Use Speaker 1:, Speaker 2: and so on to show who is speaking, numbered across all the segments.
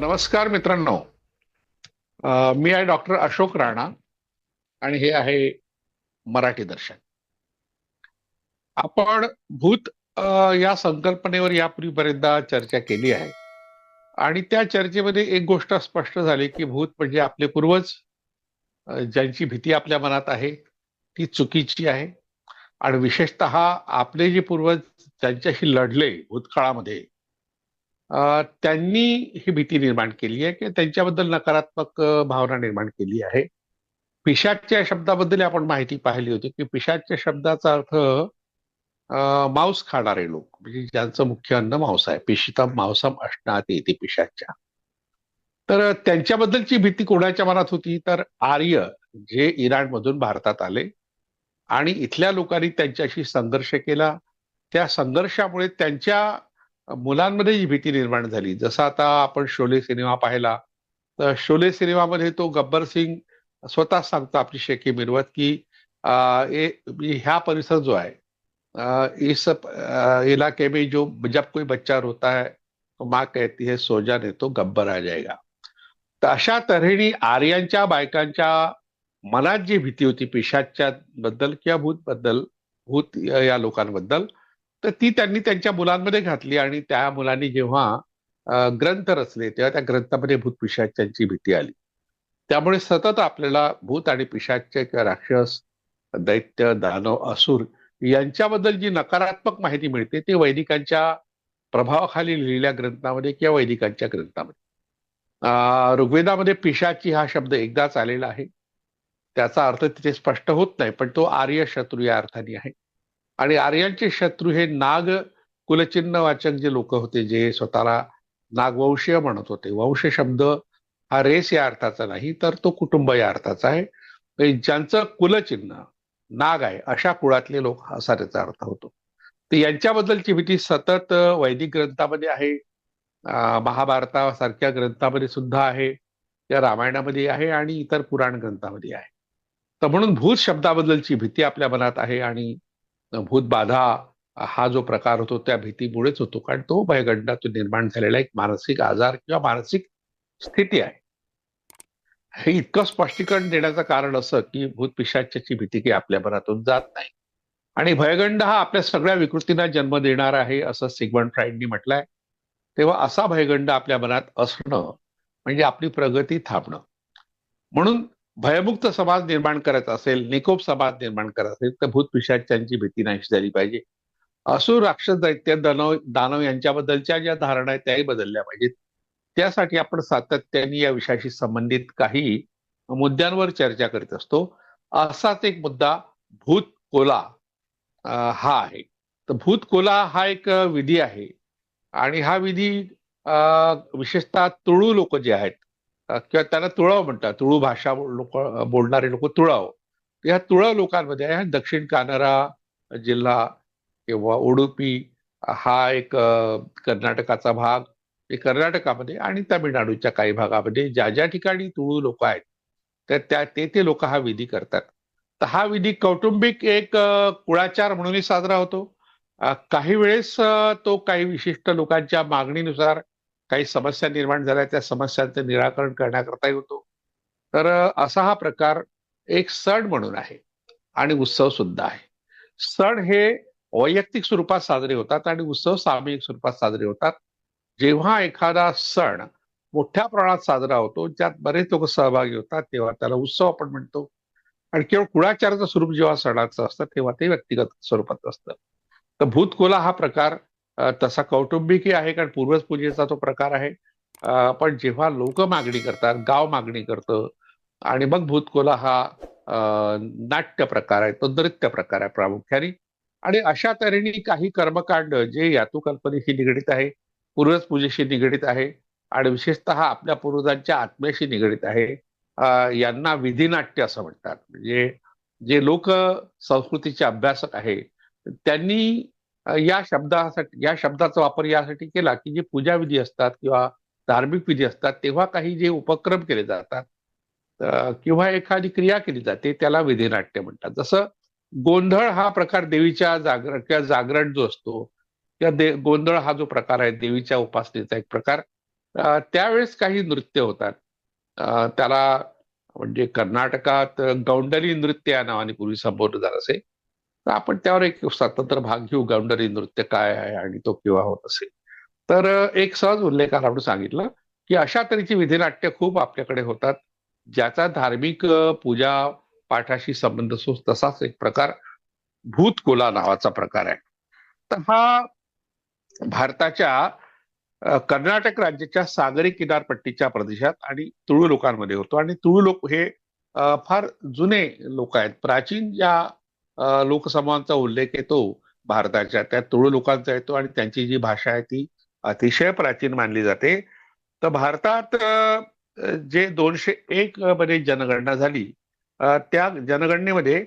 Speaker 1: नमस्कार मित्रांनो. मी आहे डॉक्टर अशोक राणा आणि हे आहे मराठी दर्शन. आपण भूत या संकल्पनेवर यापूर्वी बरेचदा चर्चा केली आहे. आणि त्या चर्चेमध्ये एक गोष्ट स्पष्ट झाली की भूत म्हणजे आपले पूर्वज ज्यांची भीती आपल्या मनात आहे ती चुकीची आहे. आणि विशेषतः आपले जे पूर्वज ज्यांच्याशी लढले भूतकाळामध्ये त्यांनी ही भीती निर्माण केली आहे की त्यांच्याबद्दल नकारात्मक भावना निर्माण केली आहे. पिशाच्या शब्दाबद्दल आपण माहिती पाहिली होती की पिशाच्या शब्दाचा अर्थ मांस खाणारे लोक म्हणजे ज्यांचं मुख्य अन्न मांस आहे. पिशितम मांसम असणार येते पिशाच्या. तर त्यांच्याबद्दलची भीती कोणाच्या मनात होती? तर आर्य जे इराणमधून भारतात आले आणि इथल्या लोकांनी त्यांच्याशी संघर्ष केला. त्या संघर्षामुळे त्यांच्या मुलांमध्ये जी भीती निर्माण झाली. जसं आता आपण शोले सिनेमा पाहिला तर शोले सिनेमामध्ये तो गब्बर सिंग स्वतः सांगतो आपली शेकी मिरवत की ह्या परिसर जो है इस इलाके में जो जब कोई बच्चा रोता है तो माँ कहती है सो जाने तो गब्बर आ जाएगा. तर अशा तऱ्हेने आर्यांच्या बायकांच्या मनात जी भीती होती पिशाच्या बद्दल किंवा भूत बद्दल भूत या लोकांबद्दल तर ती त्यांनी त्यांच्या मुलांमध्ये घातली आणि त्या मुलांनी जेव्हा ग्रंथ रचले तेव्हा त्या ग्रंथामध्ये भूत पिशाच्यांची भीती आली. त्यामुळे सतत आपल्याला भूत आणि पिशाच्य किंवा राक्षस दैत्य दानव असुर यांच्याबद्दल जी नकारात्मक माहिती मिळते ते वैदिकांच्या प्रभावाखाली लिहिलेल्या ग्रंथामध्ये किंवा वैदिकांच्या ग्रंथामध्ये. अं, ऋग्वेदामध्ये पिशाची हा शब्द एकदाच आलेला आहे. त्याचा अर्थ तिथे स्पष्ट होत नाही पण तो आर्य शत्रू या अर्थाने आहे. आणि आर्यांचे शत्रू हे नाग कुलचिन्ह वाचक जे लोक होते जे स्वतःला नागवंशीय म्हणत होते. वंश शब्द हा रेस या अर्थाचा नाही तर तो कुटुंब या अर्थाचा आहे. म्हणजे ज्यांचं कुलचिन्ह नाग आहे अशा कुळातले लोक असा त्याचा अर्थ होतो. तर यांच्याबद्दलची भीती सतत वैदिक ग्रंथामध्ये आहे. महाभारतासारख्या ग्रंथामध्ये सुद्धा आहे. या रामायणामध्ये आहे आणि इतर पुराण ग्रंथामध्ये आहे. तर म्हणून भूत शब्दाबद्दलची भीती आपल्या मनात आहे आणि भूतबाधा हा जो प्रकार होतो त्या भीतीमुळेच होतो. कारण तो भयगंडातून निर्माण झालेला एक मानसिक आजार किंवा मानसिक स्थिती आहे. हे इतकं स्पष्टीकरण देण्याचं कारण असं की भूत भीती काही आपल्या मनातून जात नाही. आणि भयगंड हा आपल्या सगळ्या विकृतींना जन्म देणार आहे असं सिगमंड फ्राईडनी म्हटलंय. तेव्हा असा भयगंड आपल्या मनात असणं म्हणजे आपली प्रगती थांबणं. म्हणून भयमुक्त समाज निर्माण करायचा असेल निकोप समाज निर्माण करत असेल तर भूत भीती नाहीशी झाली पाहिजे. असुर राक्षस दैत्य दानव दानव यांच्याबद्दलच्या ज्या धारणा आहेत त्याही बदलल्या पाहिजेत. त्यासाठी आपण सातत्याने या विषयाशी संबंधित काही मुद्द्यांवर चर्चा करीत असतो. असाच एक मुद्दा भूत कोला हा आहे. तर भूत कोला हा एक विधी आहे. आणि हा विधी विशेषतः तुळू लोक जे आहेत किंवा त्यांना तुळव म्हणतात. तुळू भाषा लोक बोलणारे लोक तुळव. या तुळव लोकांमध्ये ह्या दक्षिण कानरा जिल्हा किंवा उडुपी हा एक कर्नाटकाचा भाग. कर्नाटकामध्ये आणि तामिळनाडूच्या काही भागामध्ये ज्या ज्या ठिकाणी तुळू लोक आहेत तर त्या ते ते लोक हा विधी करतात. तर हा विधी कौटुंबिक एक कुळाचार म्हणूनही साजरा होतो. काही वेळेस तो काही विशिष्ट लोकांच्या मागणीनुसार काही समस्या निर्माण झाल्या त्या समस्यांचं निराकरण करण्याकरता होतो. तर असा हा प्रकार एक सण म्हणून आहे आणि उत्सव सुद्धा आहे. सण हे वैयक्तिक स्वरूपात साजरे होतात आणि उत्सव सामूहिक स्वरूपात साजरे होतात. जेव्हा एखादा सण मोठ्या प्रमाणात साजरा होतो ज्यात बरेच लोक सहभागी होतात तेव्हा त्याला उत्सव आपण म्हणतो. आणि केवळ कुळाचाराचं स्वरूप जेव्हा सणाचं असतं तेव्हा ते व्यक्तिगत स्वरूपात असतं. तर भूतकोला हा प्रकार तसा कौटुंबिकही आहे कारण पूर्वज पूजेचा तो प्रकार आहे. पण जेव्हा लोक मागणी करतात गाव मागणी करतं आणि मग भूतकोला हा नाट्य प्रकार आहे तो नृत्य प्रकार आहे प्रामुख्याने. आणि अशा तऱ्हेने काही कर्मकांड जे यातुकल्पनेशी निगडीत आहे पूर्वज पूजेशी निगडीत आहे आणि विशेषतः आपल्या पूर्वजांच्या आत्म्याशी निगडीत आहे यांना विधिनाट्य असं म्हणतात. म्हणजे जे लोक संस्कृतीचे अभ्यासक आहे त्यांनी या शब्दासाठी या शब्दाचा वापर यासाठी केला की जे पूजाविधी असतात किंवा धार्मिक विधी असतात तेव्हा काही जे उपक्रम केले जातात किंवा एखादी क्रिया केली जाते त्याला विधिनाट्य म्हणतात. जसं गोंधळ हा प्रकार देवीच्या जागरण किंवा जागरण जो असतो किंवा दे गोंधळ हा जो प्रकार आहे देवीच्या उपासनेचा एक प्रकार त्यावेळेस काही नृत्य होतात. त्याला म्हणजे कर्नाटकात गौंडली नृत्य या नावाने पूर्वी संबोधलं जात असे. तर आपण त्यावर एक स्वतंत्र भाग घेऊ. गौंडरी नृत्य काय आहे आणि तो केव्हा होत असेल. तर एक सहज उल्लेख आपण सांगितलं की अशा तऱ्हेची विधिनाट्य खूप आपल्याकडे होतात. ज्याचा धार्मिक पूजा पाठाशी संबंध असो तसाच एक प्रकार भूतकोला नावाचा प्रकार आहे. तर हा भारताच्या कर्नाटक राज्याच्या सागरी किनारपट्टीच्या प्रदेशात आणि तुळू लोकांमध्ये होतो. आणि तुळू लोक हे फार जुने लोक आहेत. प्राचीन ज्या लोकसमूहांचा उल्लेख येतो. भारताच्या त्या तुळू लोकांचा येतो आणि त्यांची जी भाषा आहे ती अतिशय प्राचीन मानली जाते. तर भारतात जे दोनशे एक मध्ये जनगणना झाली त्या जनगणनेमध्ये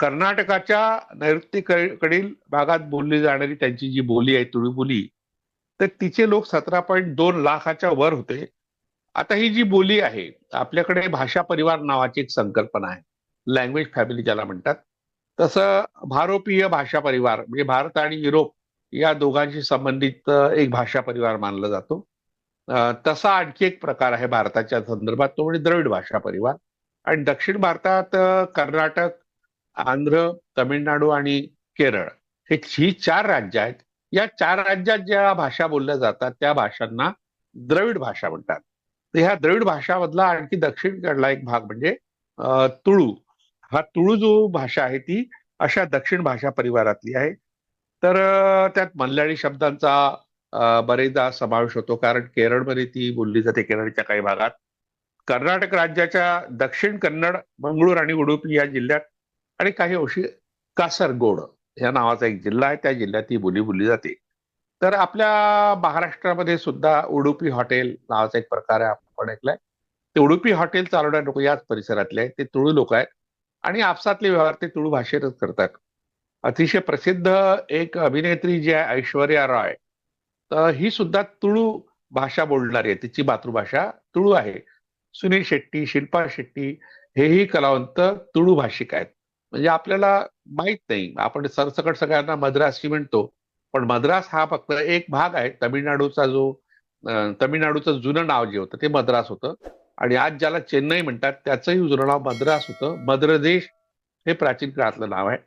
Speaker 1: कर्नाटकाच्या नैऋत्यकडील भागात बोलली जाणारी त्यांची जी बोली आहे तुळू बोली तर तिचे लोक सतरा पॉईंट दोन लाखाच्या वर होते. आता ही जी बोली आहे आपल्याकडे भाषा परिवार नावाची एक संकल्पना आहे. लँग्वेज फॅमिली ज्याला म्हणतात. तसं भारोपीय भाषा परिवार म्हणजे भारत आणि युरोप या दोघांशी संबंधित एक भाषा परिवार मानला जातो. तसा आणखी एक प्रकार आहे भारताच्या संदर्भात तो म्हणजे द्रविड भाषा परिवार. आणि दक्षिण भारतात कर्नाटक आंध्र तमिळनाडू आणि केरळ हे ही चार राज्य आहेत. या चार राज्यात ज्या भाषा बोलल्या जातात त्या भाषांना द्रविड भाषा म्हणतात. तर ह्या द्रविड भाषामधला आणखी दक्षिणकडला एक भाग म्हणजे तुळू. हा तुळू जो भाषा आहे ती अशा दक्षिण भाषा परिवारातली आहे. तर त्यात मल्याळी शब्दांचा बरेचदा समावेश होतो. कारण केरळमध्ये ती बोलली जाते केरळच्या काही भागात. कर्नाटक राज्याच्या दक्षिण कन्नड मंगळूर आणि उडुपी या जिल्ह्यात आणि काही अंशी कासरगोड या नावाचा एक जिल्हा आहे. त्या जिल्ह्यात ही बोली बोलली जाते. तर आपल्या महाराष्ट्रामध्ये सुद्धा उडुपी हॉटेल नावाचा एक प्रकार आहे आपण ऐकलाय. ते उडुपी हॉटेल चालवणारे लोक याच परिसरातले आहेत. ते तुळू लोक आहेत. आणि आपसातले व्यवहार ते तुळू भाषेतच करतात. अतिशय प्रसिद्ध एक अभिनेत्री जी आहे ऐश्वर्या रॉय. तर ही सुद्धा तुळू भाषा बोलणारी आहे. तिची मातृभाषा तुळू आहे. सुनील शेट्टी शिल्पा शेट्टी हेही कलावंत तुळू भाषिक आहेत. म्हणजे आपल्याला माहीत नाही. आपण सरसकट सगळ्यांना मद्रासी म्हणतो पण मद्रास हा फक्त एक भाग आहे. तमिळनाडूचा जो तमिळनाडूचं जुनं नाव जे होतं ते मद्रास होतं. आणि आज ज्याला चेन्नई म्हणतात त्याचंही जुनं नाव मद्रास होतं. मद्रदेश हे प्राचीन काळातलं नाव आहे.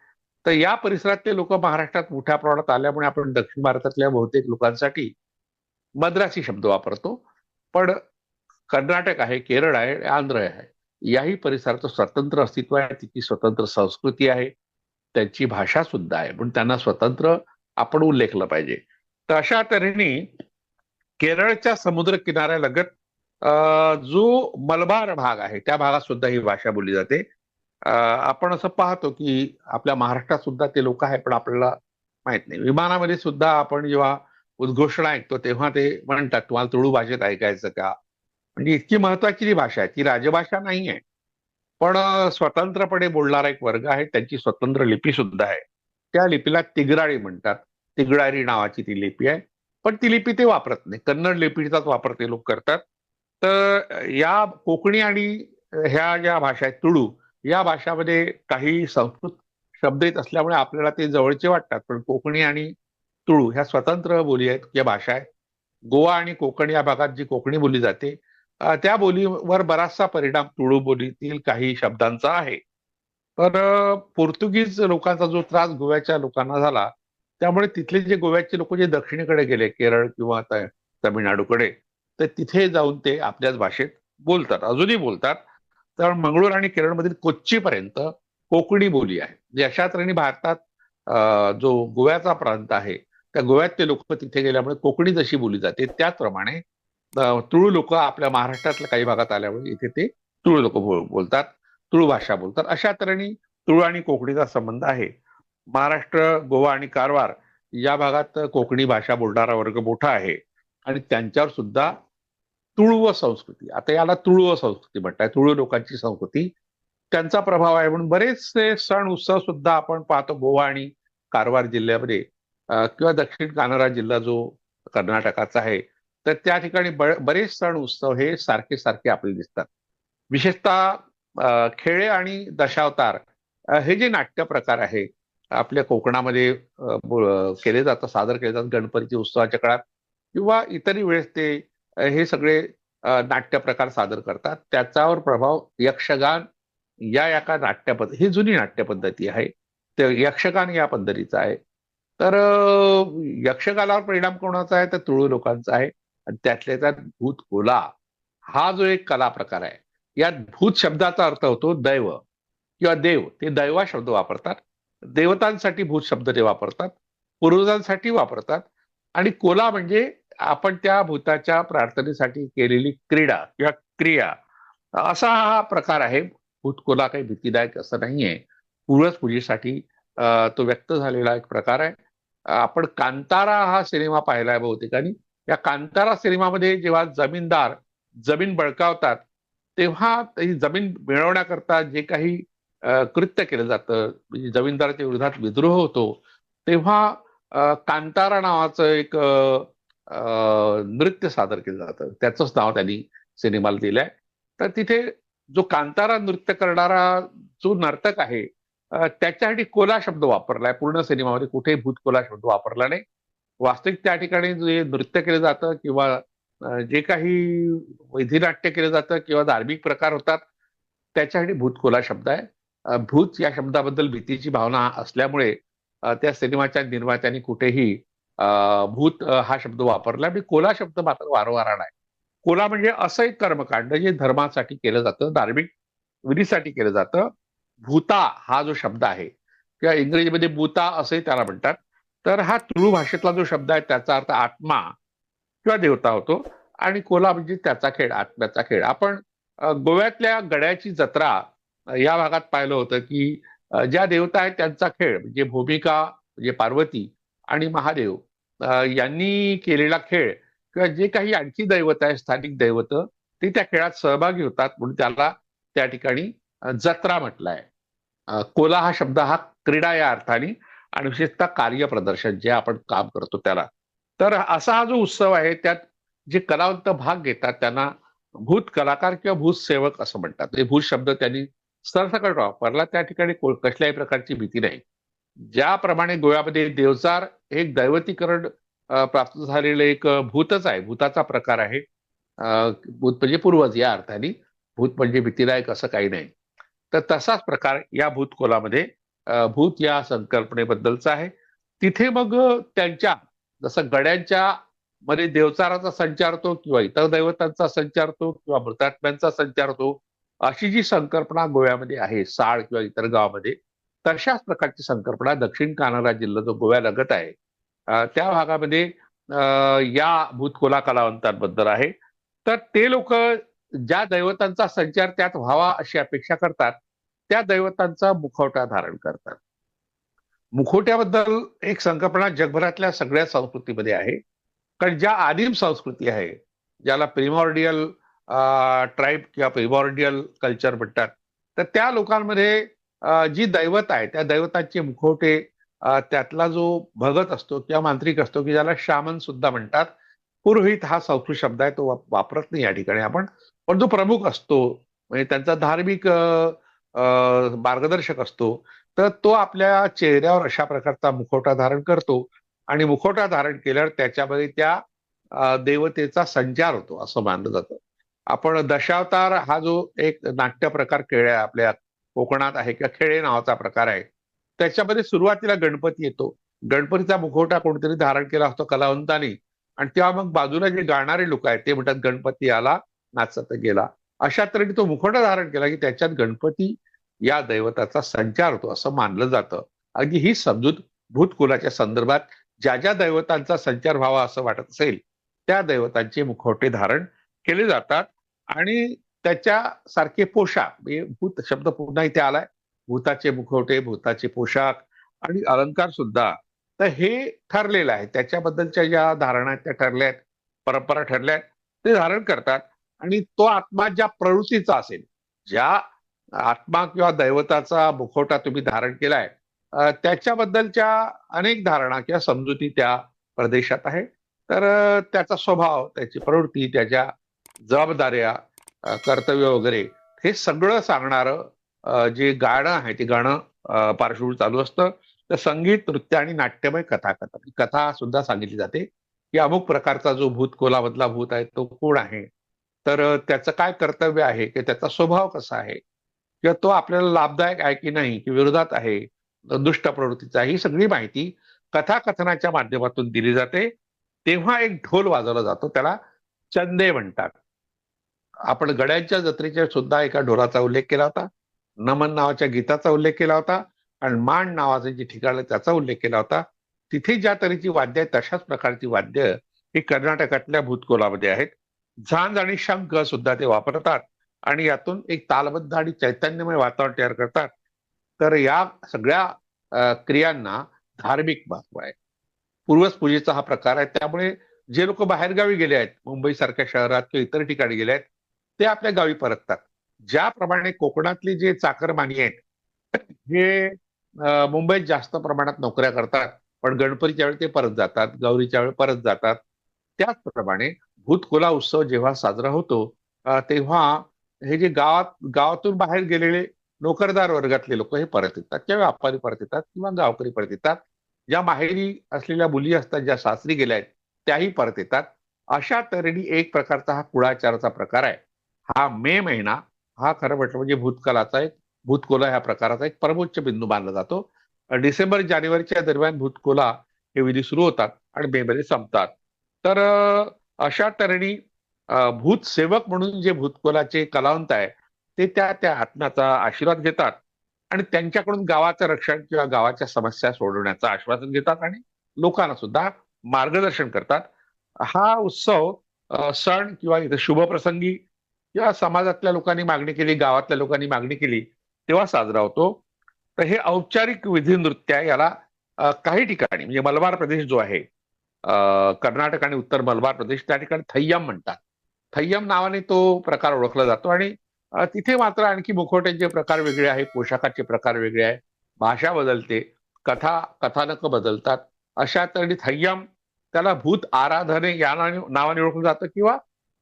Speaker 1: तर या परिसरातले लोक महाराष्ट्रात मोठ्या प्रमाणात आल्यामुळे आपण दक्षिण भारतातल्या बहुतेक लोकांसाठी मद्रासी शब्द वापरतो. पण कर्नाटक आहे केरळ आहे आंध्र आहे. याही परिसराचं स्वतंत्र अस्तित्व आहे. तिची स्वतंत्र संस्कृती आहे. त्यांची भाषा सुद्धा आहे. पण त्यांना स्वतंत्र आपण उल्लेखलं पाहिजे. तर अशा तऱ्हेने केरळच्या समुद्र किनाऱ्यालगत जो मलबार भाग आहे त्या भागात सुद्धा ही भाषा बोलली जाते. आपण असं पाहतो की आपल्या महाराष्ट्रात सुद्धा ते लोक आहे पण आपल्याला माहीत नाही. विमानामध्ये सुद्धा आपण जेव्हा उद्घोषणा ऐकतो तेव्हा ते म्हणतात तुम्हाला तुळू भाषेत ऐकायचं का? म्हणजे इतकी महत्वाची जी भाषा आहे. ती राजभाषा नाही आहे. पण स्वतंत्रपणे बोलणारा एक वर्ग आहे त्यांची स्वतंत्र लिपी सुद्धा आहे. त्या लिपीला तिगराळी म्हणतात. तिगडारी नावाची ती लिपी आहे. पण ती लिपी ते वापरत नाही. कन्नड लिपीचाच वापर ते लोक करतात. तर या कोकणी आणि ह्या ज्या भाषा आहेत तुळू या भाषामध्ये काही संस्कृत शब्द येत असल्यामुळे आपल्याला ते जवळचे वाटतात. पण कोकणी आणि तुळू ह्या स्वतंत्र बोली आहेत या भाषा आहेत. गोवा आणि कोकण या भागात जी कोकणी बोली जाते त्या बोलीवर बराचसा परिणाम तुळू बोलीतील काही शब्दांचा आहे. तर पोर्तुगीज लोकांचा जो त्रास गोव्याच्या लोकांना झाला त्यामुळे तिथले जे गोव्याचे लोक जे दक्षिणेकडे गेले केरळ किंवा तमिळनाडूकडे तर तिथे जाऊन ते आपल्याच भाषेत बोलतात अजूनही बोलतात. तर मंगळूर आणि केरळमधील कोच्चीपर्यंत कोकणी बोली आहे. म्हणजे अशा तऱ्हेने भारतात जो गोव्याचा प्रांत आहे त्या गोव्यातले लोक तिथे गेल्यामुळे कोकणी जशी बोली जाते त्याचप्रमाणे तुळू लोक आपल्या महाराष्ट्रातल्या काही भागात आल्यामुळे इथे ते तुळू लोक बोलतात तुळू भाषा बोलतात. अशा तऱ्हेने तुळू आणि कोकणीचा संबंध आहे. महाराष्ट्र गोवा आणि कारवार या भागात कोकणी भाषा बोलणारा वर्ग मोठा आहे. आणि त्यांच्यावर सुद्धा तुळव संस्कृती. आता याला तुळव संस्कृती म्हणतात. तुळू लोकांची संस्कृती. त्यांचा प्रभाव आहे म्हणून बरेचसे सण उत्सव सुद्धा आपण पाहतो. गोवा आणि कारवार जिल्ह्यामध्ये किंवा दक्षिण कानडा जिल्हा जो कर्नाटकाचा आहे तर त्या ठिकाणी बरेच सण उत्सव हे सारखे सारखे आपल्याला दिसतात. विशेषतः खेळे आणि दशावतार हे जे नाट्य प्रकार आहे आपल्या कोकणामध्ये केले जातात सादर केले जातात गणपती उत्सवाच्या काळात किंवा इतरही वेळेस ते हे सगळे नाट्य प्रकार सादर करतात. त्याच्यावर प्रभाव यक्षगान या एका नाट्य ही जुनी नाट्य पद्धती आहे. ते यक्षगान या पद्धतीचा आहे. तर यक्षगानावर परिणाम कोणाचा आहे? तर तुळू लोकांचा आहे. आणि त्यातल्या त्यात भूत कोला हा जो एक कला प्रकार आहे. यात भूत शब्दाचा अर्थ होतो दैव किंवा देव. ते दैवा शब्द वापरतात. देवतांसाठी भूत शब्द ते वापरतात. पूर्वजांसाठी वापरतात. आणि कोला म्हणजे आपण त्या भूताच्या प्रार्थनेसाठी केलेली क्रीडा किंवा क्रिया असा हा प्रकार आहे. भूतकोला काही भीतीदायक असं नाहीये. पूर्वज पूजेसाठी तो व्यक्त झालेला एक प्रकार आहे. आपण कांतारा हा सिनेमा पाहिलाय बहुतेकानी. या कांतारा सिनेमामध्ये जेव्हा जमीनदार जमीन बळकावतात तेव्हा जमीन मिळवण्याकरता जे काही कृत्य केलं जातं म्हणजे जमीनदाराच्या विरोधात विद्रोह होतो तेव्हा कांतारा नावाचं एक नृत्य सादर केलं जातं. त्याचंच नाव त्यांनी सिनेमाला दिलंय. तर तिथे जो कांतारा नृत्य करणारा जो नर्तक आहे त्याच्यासाठी कोला शब्द वापरलाय. पूर्ण सिनेमामध्ये कुठेही भूतकोला शब्द वापरला नाही. वास्तविक त्या ठिकाणी जे नृत्य केलं जातं किंवा जे काही वैधिनाट्य केलं जातं किंवा धार्मिक प्रकार होतात त्याच्यासाठी भूतकोला शब्द आहे. भूत या शब्दाबद्दल भीतीची भावना असल्यामुळे त्या सिनेमाच्या निर्मात्यांनी कुठेही भूत हा शब्द वापरला. मी कोला शब्द मात्र वारंवार आहे कोला म्हणजे असं एक कर्मकांड जे धर्मासाठी केलं जातं धार्मिक विधीसाठी केलं जातं. भूता हा जो शब्द आहे किंवा इंग्रजीमध्ये भूता असंही त्याला म्हणतात. तर हा तुळू भाषेतला जो शब्द आहे त्याचा अर्थ आत्मा किंवा देवता होतो. आणि कोला म्हणजे त्याचा खेळ आत्म्याचा खेळ. आपण गोव्यातल्या गड्याची जत्रा या भागात पाहिलं होतं की ज्या देवता आहेत त्यांचा खेळ म्हणजे भूमिका म्हणजे पार्वती आणि महादेव यांनी केलेला खेळ किंवा जे काही आणखी दैवत आहे स्थानिक दैवत ते त्या खेळात सहभागी होतात म्हणून त्याला त्या ठिकाणी जत्रा म्हटलाय. कोला हा शब्द हा क्रीडा या अर्थाने आणि विशेषतः कार्यप्रदर्शन जे आपण काम करतो त्याला. तर असा हा जो उत्सव आहे त्यात जे कलावंत भाग घेतात त्यांना भूत कलाकार किंवा भूत सेवक असं म्हणतात. म्हणजे भूत शब्द त्यांनी सरसकट वापरला त्या ठिकाणी कसल्याही प्रकारची भीती नाही. ज्याप्रमाणे गोव्यामध्ये देवचार एक दैवतीकरण प्राप्त झालेलं एक भूतच आहे. भूताचा प्रकार आहे. भूत म्हणजे पूर्वज या अर्थाने. भूत म्हणजे भीतीदायक असं काही नाही. तर तसाच प्रकार या भूतकोलामध्ये भूत या संकल्पनेबद्दलचा आहे. तिथे मग त्यांच्या जसं गड्यांच्या मध्ये देवचाराचा संचार किंवा इतर दैवतांचा संचार किंवा मृतात्म्यांचा संचार अशी जी संकल्पना गोव्यामध्ये आहे साळ किंवा इतर गावामध्ये तशाच प्रकारची संकल्पना दक्षिण कानडा जिल्हा जो गोव्या लगत आहे. त्या भागामध्ये या भूतकोला कलावंतांबद्दल आहे. तर ते लोक ज्या दैवतांचा संचार त्यात व्हावा अशी अपेक्षा करतात त्या दैवतांचा मुखवटा धारण करतात. मुखवट्याबद्दल एक संकल्पना जगभरातल्या सगळ्या संस्कृतीमध्ये आहे. कारण ज्या आदिम संस्कृती आहे ज्याला प्रिमॉर्डियल ट्राईब किंवा प्रिमॉर्डियल कल्चर म्हणतात तर त्या लोकांमध्ये जी दैवत आहे त्या दैवताचे मुखवटे त्यातला जो भगत असतो किंवा मांत्रिक असतो की ज्याला शामन सुद्धा म्हणतात पुरोहित हा संस्कृत शब्द आहे तो वापरत नाही या ठिकाणी आपण. पण जो प्रमुख असतो म्हणजे त्यांचा धार्मिक मार्गदर्शक असतो तर तो आपल्या चेहऱ्यावर अशा प्रकारचा मुखवटा धारण करतो आणि मुखवटा धारण केल्यावर त्याच्यामध्ये त्या देवतेचा संचार होतो असं मानलं जातं. आपण दशावतार हा जो एक नाट्य प्रकार खेळ आपल्या कोकणात आहे किंवा खेळे नावाचा प्रकार आहे. त्याच्यामध्ये सुरुवातीला गणपती येतो. गणपतीचा मुखवटा कोणतरी धारण केला असतो कलावंतानी. आणि तेव्हा मग बाजूला जे गाणारे लोक आहेत ते म्हणतात गणपती आला नाचत गेला. अशा तऱ्हेने तो मुखवटा धारण केला की त्याच्यात गणपती या दैवताचा संचार होतो असं मानलं जातं. अगदी ही समजूत भूतकुलाच्या संदर्भात ज्या ज्या दैवतांचा संचार व्हावा असं वाटत असेल त्या दैवतांचे मुखवटे धारण केले जातात. आणि त्याच्या सारखे पोशाख म्हणजे भूत शब्द पुन्हा इथे आलाय. भूताचे मुखवटे भूताचे पोशाख आणि अलंकार सुद्धा. तर हे ठरलेलं आहे. त्याच्याबद्दलच्या ज्या धारणा त्या ठरल्या आहेत. परंपरा ठरल्या आहेत. ते धारण करतात आणि तो आत्मा ज्या प्रवृत्तीचा असेल ज्या आत्मा किंवा दैवताचा मुखवटा तुम्ही धारण केलाय त्याच्याबद्दलच्या अनेक धारणा किंवा समजुती त्या प्रदेशात आहे. तर त्याचा स्वभाव त्याची प्रवृत्ती त्याच्या जबाबदाऱ्या कर्तव्य वगैरे हे सगळं सांगणारं जे गाणं आहे ते गाणं पार्श्वभूमी चालू असतं. तर संगीत नृत्य आणि नाट्यमय कथा कथा कथा सुद्धा सांगितली जाते. की अमुक प्रकारचा जो भूत कोलामधला भूत आहे तो कोण आहे? तर त्याचं काय कर्तव्य आहे? की त्याचा स्वभाव कसा आहे? किंवा तो आपल्याला लाभदायक आहे की नाही? की विरोधात आहे? दुष्ट प्रवृत्तीचा ही सगळी माहिती कथाकथनाच्या माध्यमातून दिली जाते. तेव्हा एक ढोल वाजवला जातो त्याला चंदे म्हणतात. आपण गड्यांच्या जत्रेच्या सुद्धा एका ढोराचा उल्लेख केला होता नमन नावाच्या गीताचा उल्लेख केला होता आणि मांड नावाचं जे ठिकाण आहे त्याचा उल्लेख केला होता. तिथे ज्या तऱ्हेची वाद्य आहेत तशाच प्रकारची वाद्य ही कर्नाटकातल्या भूतकोलामध्ये आहेत. झांज आणि शंख सुद्धा ते वापरतात आणि यातून एक तालबद्ध आणि चैतन्यमय वातावरण तयार करतात. तर या सगळ्या क्रियांना धार्मिक महत्त्व आहे. पूर्वज पूजेचा हा प्रकार आहे. त्यामुळे जे लोक बाहेरगावी गेले आहेत मुंबई सारख्या शहरात किंवा इतर ठिकाणी गेले आहेत ते आपल्या गावी परततात. ज्याप्रमाणे कोकणातली जे चाकरमानी आहेत हे मुंबईत जास्त प्रमाणात नोकऱ्या करतात. पण गणपतीच्या वेळी ते परत जातात गौरीच्या वेळी परत जातात. त्याचप्रमाणे भूतकोला उत्सव जेव्हा साजरा होतो तेव्हा हे जे गावात गावातून बाहेर गेलेले नोकरदार वर्गातले लोक हे परत येतात. किंवा व्यापारी परत येतात किंवा गावकरी परत येतात. ज्या माहेरी असलेल्या मुली असतात ज्या सासरी गेल्या आहेत त्याही परत येतात. अशा तऱ्हेने एक प्रकारचा हा कुळाचाराचा प्रकार आहे. हा मे महिना हा खरं म्हटलं म्हणजे भूतकालाचा एक भूतकोला ह्या प्रकाराचा एक परमोच्च बिंदू मानला जातो. डिसेंबर जानेवारीच्या दरम्यान भूतकोला हे विधी सुरू होतात आणि मे मध्ये संपतात. तर अशा तऱ्हेने भूत सेवक म्हणून जे भूतकोलाचे कलावंत आहे ते त्या त्या आत्म्याचा आशीर्वाद घेतात आणि त्यांच्याकडून गावाचं रक्षण किंवा गावाच्या समस्या सोडवण्याचं आश्वासन घेतात आणि लोकांना सुद्धा मार्गदर्शन करतात. हा उत्सव सण किंवा इथं शुभप्रसंगी किंवा समाजातल्या लोकांनी मागणी केली गावातल्या लोकांनी मागणी केली तेव्हा साजरा होतो. तर हे औपचारिक विधी नृत्य आहे. याला काही ठिकाणी म्हणजे मलबार प्रदेश जो आहे कर्नाटक आणि उत्तर मलबार प्रदेश त्या ठिकाणी थय्यम म्हणतात. थय्यम नावाने तो प्रकार ओळखला जातो आणि तिथे मात्र आणखी मुखवट्यांचे प्रकार वेगळे आहे पोशाखाचे प्रकार वेगळे आहे भाषा बदलते कथा कथानक बदलतात. अशा तऱ्हेने थय्यम त्याला भूत आराधने या नावाने ओळखलं जातं किंवा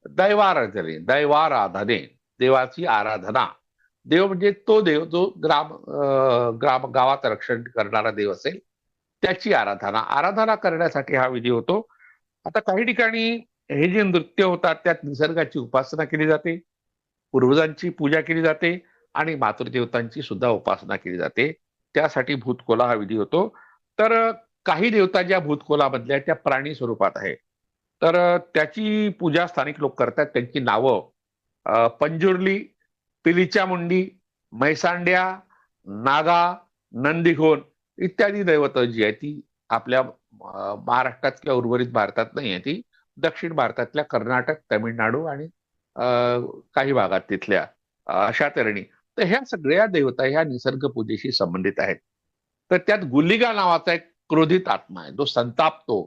Speaker 1: दैवाराधने दैवाराधने देवाची आराधना. देव म्हणजे तो देव जो ग्राम ग्राम गावात रक्षण करणारा देव असेल त्याची आराधना. आराधना करण्यासाठी हा विधी होतो. आता काही ठिकाणी हे जे नृत्य होतात त्यात निसर्गाची उपासना केली जाते पूर्वजांची पूजा केली जाते आणि मातृदेवतांची सुद्धा उपासना केली जाते. त्यासाठी भूतकोला हा विधी होतो. तर काही देवता ज्या भूतकोलामधल्या त्या प्राणी स्वरूपात आहे. तर त्याची पूजा स्थानिक लोक करतात. त्यांची नावं पंजुर्ली पिलिचा मुंडी मैसांड्या नागा नंदीघोन इत्यादी दैवत जी आहे ती आपल्या महाराष्ट्रात किंवा उर्वरित भारतात नाही आहे ती दक्षिण भारतातल्या कर्नाटक तामिळनाडू आणि काही भागात तिथल्या अशा तऱ्हेने. तर ह्या सगळ्या देवता ह्या निसर्ग पूजेशी संबंधित आहेत. तर त्यात गुल्लिगा नावाचा एक क्रोधित आत्मा आहे. जो संतापतो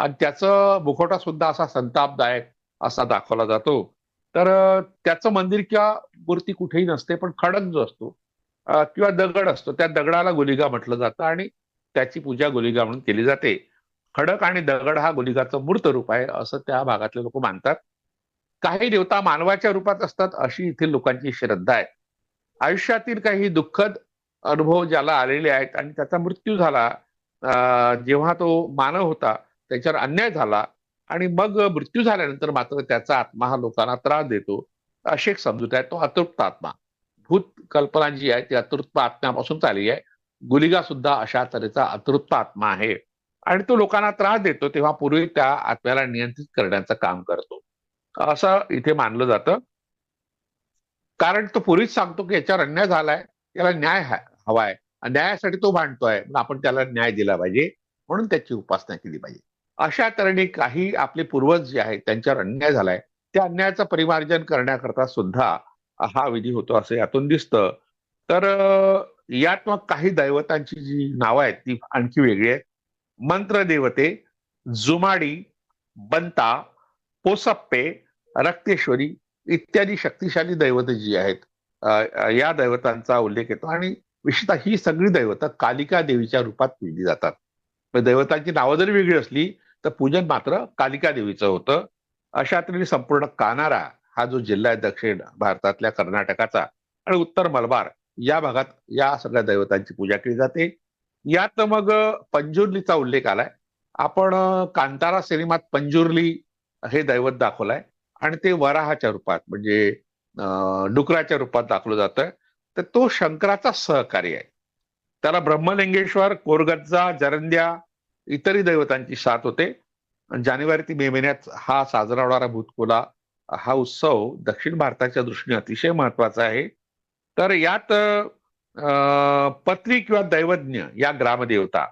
Speaker 1: आणि त्याचं मुखवटा सुद्धा असा संतापदायक असा दाखवला जातो. तर त्याचं मंदिर किंवा मूर्ती कुठेही नसते पण खडक जो असतो किंवा दगड असतो त्या दगडाला गुलिगा म्हटलं जातं आणि त्याची पूजा गुलिगा म्हणून केली जाते. खडक आणि दगड हा गुलिगाचं मूर्त रूप आहे असं त्या भागातले लोक मानतात. काही देवता मानवाच्या रूपात असतात अशी इथील लोकांची श्रद्धा आहे. आयुष्यातील काही दुःखद अनुभव ज्याला आलेले आहेत आणि त्याचा मृत्यू झाला जेव्हा तो मानव होता त्याच्यावर अन्याय झाला आणि मग मृत्यू झाल्यानंतर मात्र त्याचा आत्मा हा लोकांना त्रास देतो. अशी एक समजूत आहे तो अतृप्त आत्मा. भूत कल्पना जी आहे ती अतृप्त आत्म्यापासून चालली आहे. गुलिगा सुद्धा अशा तऱ्हेचा अतृप्त आत्मा आहे. आणि तो लोकांना त्रास देतो तेव्हा पूर्वी त्या आत्म्याला नियंत्रित करण्याचं काम करतो. असं इथे मानलं जातं. कारण तो पूर्वीच सांगतो की याच्यावर अन्याय झालाय त्याला न्याय हवाय. न्यायासाठी तो भांडतोय आपण त्याला न्याय दिला पाहिजे. म्हणून त्याची उपासना केली पाहिजे. अशा तऱ्हेने काही आपले पूर्वज जे आहेत त्यांच्यावर अन्याय झालाय त्या अन्यायाचं परिमार्जन करण्याकरता सुद्धा हा विधी होतो असं यातून दिसतं. तर यात मग काही दैवतांची जी नावं आहेत ती आणखी वेगळी आहेत. मंत्र देवते जुमाडी बंता पोसप्पे रक्तेश्वरी इत्यादी शक्तिशाली दैवत जी आहेत या दैवतांचा उल्लेख येतो. आणि विशेषतः ही सगळी दैवतं कालिका देवीच्या रूपात लिहिली जातात. म्हणजे दैवतांची नावं जरी वेगळी असली तर पूजन मात्र कालिका देवीचं होतं. अशा तऱ्हेने संपूर्ण कानारा हा जो जिल्हा आहे दक्षिण भारतातल्या कर्नाटकाचा आणि उत्तर मलबार या भागात या सगळ्या दैवतांची पूजा केली जाते. यात मग पंजुर्लीचा उल्लेख आलाय. आपण कांतारा सिनेमात पंजुर्ली हे दैवत दाखवलंय आणि ते वराहाच्या रूपात म्हणजे डुकराच्या रूपात दाखवलं जातं तर तो शंकराचा सहकारी आहे. त्याला ब्रह्मलिंगेश्वर कोरगज्जा जरंद्या इतरही दैवतांची साथ होते. जानेवारी ते मे महिन्यात हा साजरा होणारा भूतकोला हा उत्सव दक्षिण भारताच्या दृष्टीने अतिशय महत्त्वाचा आहे. तर यात अ, पत्नी किंवा दैवज्ञ या ग्रामदेवता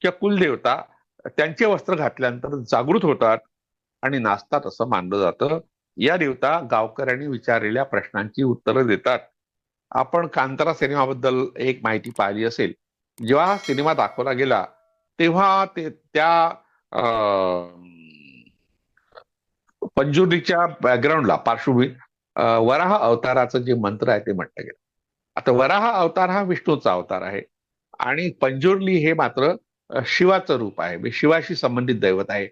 Speaker 1: किंवा कुलदेवता त्यांचे वस्त्र घातल्यानंतर जागृत होतात आणि नाचतात असं मानलं जातं. या देवता गावकऱ्यांनी विचारलेल्या प्रश्नांची उत्तरं देतात. आपण कांतारा सिनेमाबद्दल एक माहिती पाहिली असेल. जेव्हा हा सिनेमा दाखवला गेला तेव्हा ते त्या अं, पंजुरीच्या बॅकग्राऊंडला पार्श्वभूमी वराह अवताराचं जे मंत्र आहे ते म्हटलं गेलं. आता वराह अवतार हा विष्णूचा अवतार आहे आणि पंजुर्ली हे मात्र शिवाचं रूप आहे. म्हणजे शिवाशी संबंधित दैवत आहे.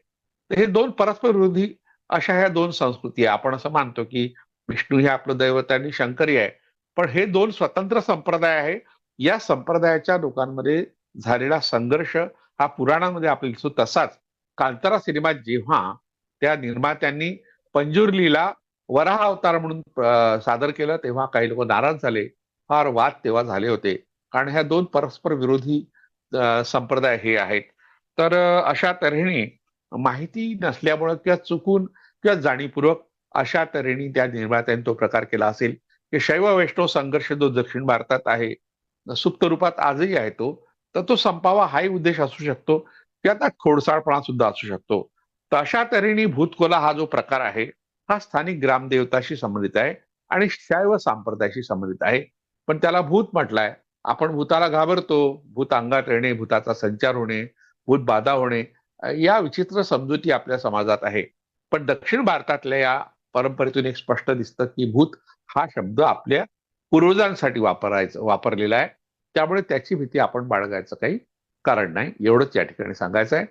Speaker 1: तर हे दोन परस्पर विरोधी अशा ह्या दोन संस्कृती आहे. आपण असं मानतो की विष्णू हे आपलं दैवत आणि शंकरी आहे. पण हे दोन स्वतंत्र संप्रदाय आहे. या संप्रदायाच्या लोकांमध्ये झालेला संघर्ष हा पुराणामध्ये आपल्याला दिसतो तसाच. कांतारा सिनेमात जेव्हा त्या निर्मात्यांनी पंजुर्लीला वराह अवतार म्हणून सादर केलं तेव्हा काही लोक नाराज झाले. फार वाद तेव्हा झाले होते. कारण ह्या दोन परस्पर विरोधी संप्रदाय हे आहेत. तर अशा तऱ्हेने माहिती नसल्यामुळं किंवा चुकून किंवा जाणीवपूर्वक अशा तऱ्हेने त्या निर्मात्याने तो प्रकार केला असेल. की शैव वैष्णव संघर्ष जो दक्षिण भारतात आहे सुप्त रूपात आजही आहे तो. तर तो संपावा हाही उद्देश असू शकतो. की त्यात खोडसाळपणा सुद्धा असू शकतो. तर अशा तऱ्हेने भूतकोला हा जो प्रकार आहे हा स्थानिक ग्रामदेवताशी संबंधित आहे आणि शैव संप्रदायाशी संबंधित आहे. पण त्याला भूत म्हटलाय. आपण भूताला घाबरतो. भूत अंगात येणे भूताचा संचार होणे भूत बाधा होणे या विचित्र समजुती आपल्या समाजात आहे. पण दक्षिण भारतातल्या या परंपरेतून एक स्पष्ट दिसतं की भूत हा शब्द आपल्या पूर्वजांसाठी वापरायचं वापरलेला आहे. त्यामुळे त्याची भीती आपण बाळगायचं काही कारण नाही. एवढंच या ठिकाणी सांगायचं आहे